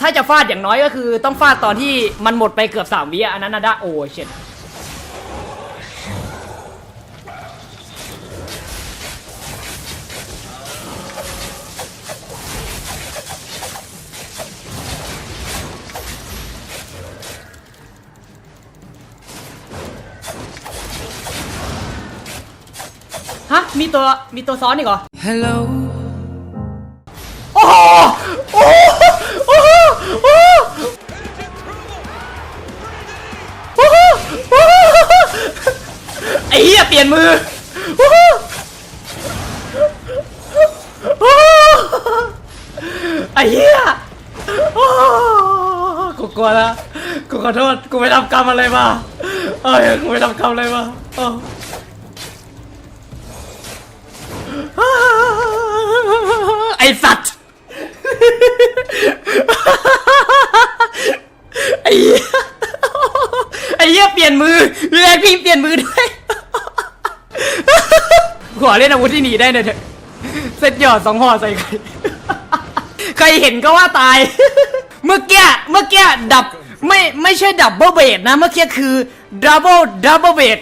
ถ้าจะฟาดอย่างน้อยก็คือต้องฟาดตอนที่มันหมดไปเกือบสามวิอะอันนั้นนะได้โอ้เช็ดฮะมีตัวมีตัวซ้อนอีกเหรอ Hello. เปลี่ยนมือโอ้โหโอ้โหไอ้เหี้ยโอ้โหกูกลัวแล้วกูขอโทษ กูไปทำกรรมอะไรมาเอ้ยกูไปทำกรรมอะไรมาโอ้ไอสัตว์ ไอ้เหี้ย ไอ้เหี้ยเปลี่ยนมือพี่แรกพี่เปลี่ยนมือด้วย ขอเล่นอาวุธที่หนีได้หน่อยเถอะเซตหยอดสองห่อใส่ใคร ใครเห็นก็ว่าตาย เมื่อกี้เมื่อกี้ดับไม่ไม่ใช่ดับเบิลเบดนะ เมื่อกี้คือดับเบิลดับเบิลเบด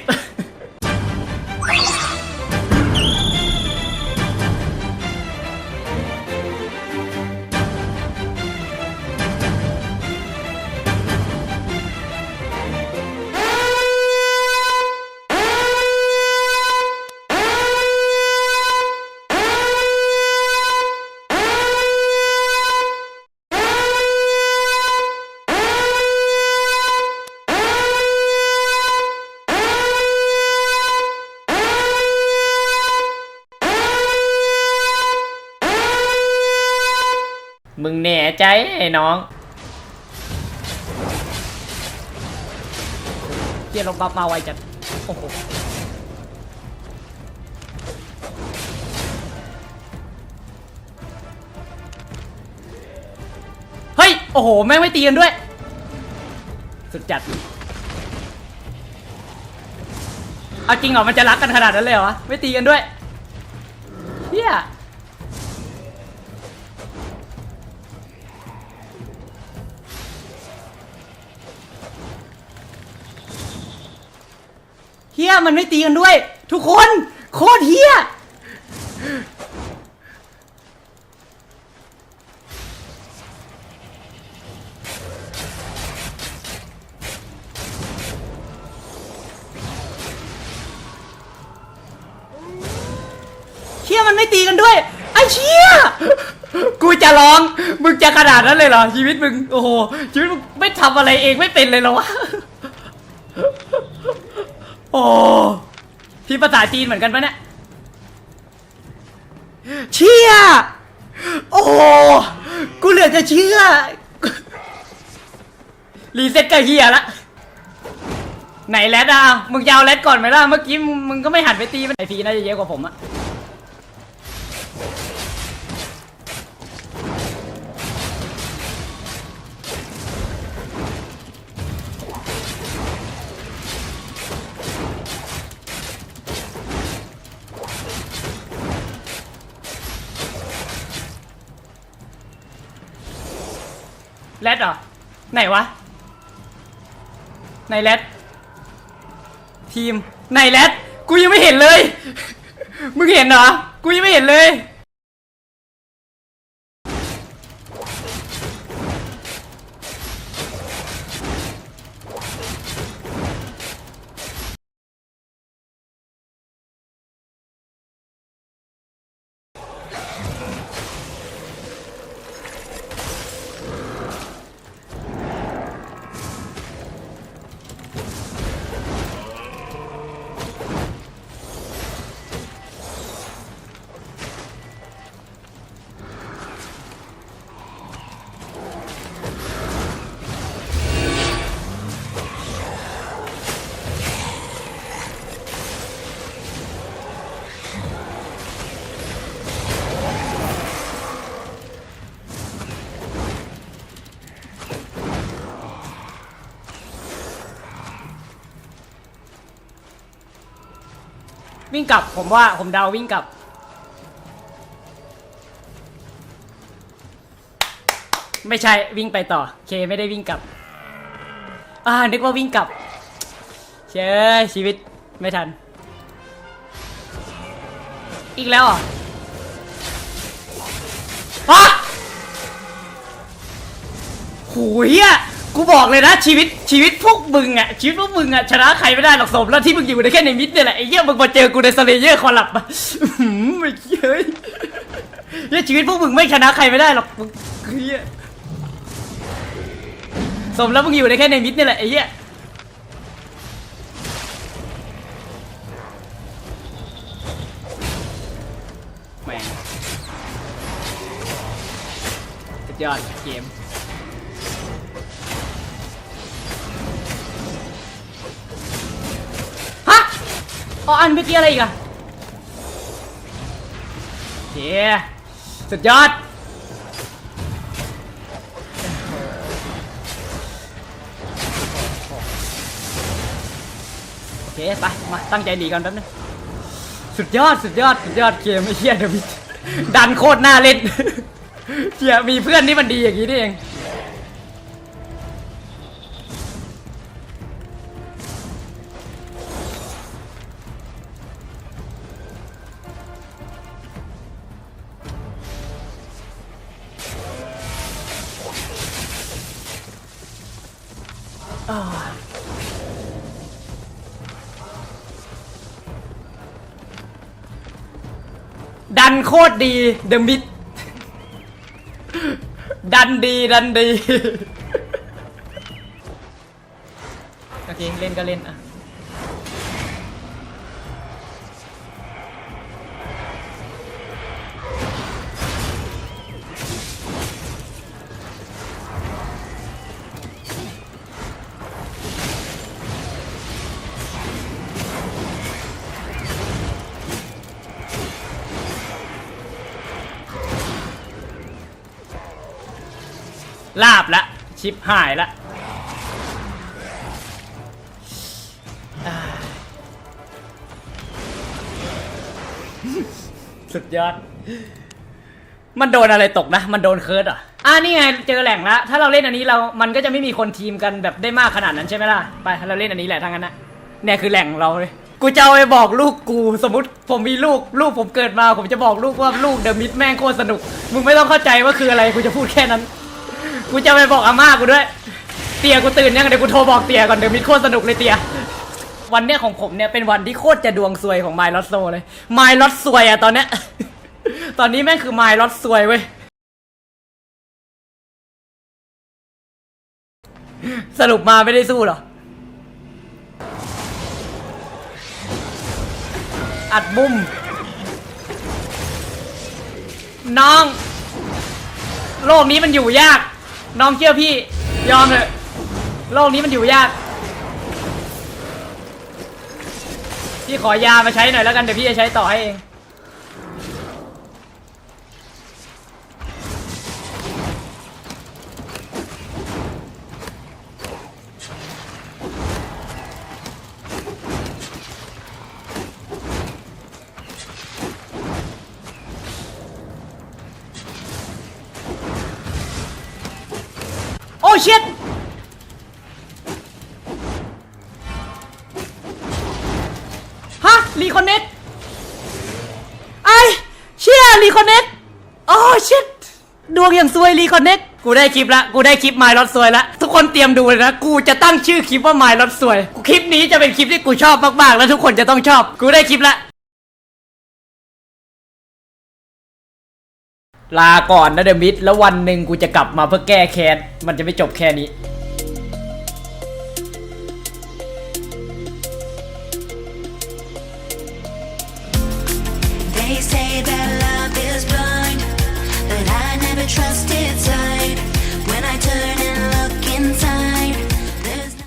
มึงแน่ใจไอ้น้องเกียร์ลงบัฟมาไวจัดโอ้โหเฮ้ย โอ้โห แม่งไม่ตีกันด้วย สุดจัด เอาจริงเหรอ มันจะรักกันขนาดนั้นเลยเหรอ ไม่ตีกันด้วยเฮีย เฮียมันไม่ตีกันด้วย ทุกคนโคตรเฮียเฮียมันไม่ตีกันด้วยไอ้เชี่ยกูจะร้อง มึงจะขนาดนั้นเลยเหรอ ชีวิตมึง โอ้โห ชีวิตมึงไม่ทำอะไรเองไม่เป็นเลยเหรอวะ โอ้พี่ภาษาจีนเหมือนกันปะเนี่ยเชี่ยโอ้กูเหลือจะเชื่อรีเซ็ตกับเฮียละไหนแรดอะมึงจะเอาแรดก่อนไหมล่ะเมื่อกี้มึงมึงก็ไม่หันไปตีมันไอพีน่าจะเยอะกว่าผมอะ แรดเหรอ ไหนวะ ในแรดทีม ในแรดกูยังไม่เห็นเลย มึงเห็นเหรอ กูยังไม่เห็นเลย วิ่งกลับผมว่าผมเดาวิ่งกลับ ไม่ใช่วิ่งไปต่อเคไม่ได้วิ่งกลับ อ่านึกว่าวิ่งกลับเชยชีวิตไม่ทัน อีกแล้วอะฮะโหยอะ กูบอกเลยนะชีวิตชีวิตพวกมึงอะชีวิตพวกมึงอะชนะใครไม่ได้หรอกสมแล้วที่มึงอยู่ในแค่ในมิดเนี่ยแหละไอ้เหี้ยมึงมาเจอกูในสเลเยอร์คอลับอะหืมไม่เย้ยเนี่ยชีวิตพวกมึงไม่ชนะใครไม่ได้หรอกมึงเหี้ยสมแล้วมึงอยู่ในแค่ในมิดเนี่ยแหละไอ้เหี้ยแม่งสุดยอดเกม อ๋ออันเมื่อกี้อะไรอีกอะเย้สุดยอดโอเคไปมาตั้งใจดีกันแป๊บนึงสุดยอดสุดยอดสุดยอดเกมไอ้เหี้ยเดวิดดันโคตรน่าเล่นเหี้ยมีเพื่อนที่มันดีอย่างนี้นี่เอง ดันโคตรดีเดมิดดันดีดันดีโอเคเล่นก็เล่นอะ ลาบละ ชิปหายละอ่าสุดยอด มันโดนอะไรตกนะ มันโดนเคิร์ดเหรอะอ่านี่ไงเจอแหล่งละ ถ้าเราเล่นอันนี้เรา มันก็จะไม่มีคนทีมกันแบบได้มากขนาดนั้นใช่ไหมล่ะ ไป เราเล่นอันนี้แหละทั้งนั้นนะเนี่ยคือแหล่งเราเลย กูจะเอาไปบอกลูกกู สมมติผมมีลูก ลูกผมเกิดมา ผมจะบอกลูกว่าลูกเดอะมิดแม่งโคตรสนุก มึงไม่ต้องเข้าใจว่าคืออะไร กูจะพูดแค่นั้น กูจะไปบอกอาม่ากูด้วย เตียกูตื่นยังเดี๋ยวกูโทรบอกเตียก่อนเดี๋ยวมิดโคตรสนุกเลยเตีย วันเนี้ยของผมเนี่ยเป็นวันที่โคตรจะดวงซวยของไมล์ลอตโซเลย ไมล์ลอตซวยอะตอนเนี้ย ตอนนี้แม่งคือไมล์ลอตซวยเว้ย สรุปมาไม่ได้สู้เหรอ อัดบุ้ม น้อง โลกนี้มันอยู่ยาก น้องเชื่อพี่ ยอมเถอะโลกนี้มันอยู่ยาก พี่ขอยามาใช้หน่อยแล้วกันเดี๋ยวพี่จะใช้ต่อให้เอง ชิตฮะรีคอนเน็กไอเชี่ยรีคอนเน็กโอ้ชิตดวงอย่างซวยรีคอนเน็กกูได้คลิปละกูได้คลิปไมล์รถซวยละทุกคนเตรียมดูเลยนะ กูจะตั้งชื่อคลิปว่าไมล์รถซวย คลิปนี้จะเป็นคลิปที่กูชอบมากๆ แล้วทุกคนจะต้องชอบ กูได้คลิปละ ลาก่อนนะเดอะมิดแล้ววันหนึ่งกูจะกลับมาเพื่อแก้แค้นมันจะไม่จบแค่นี้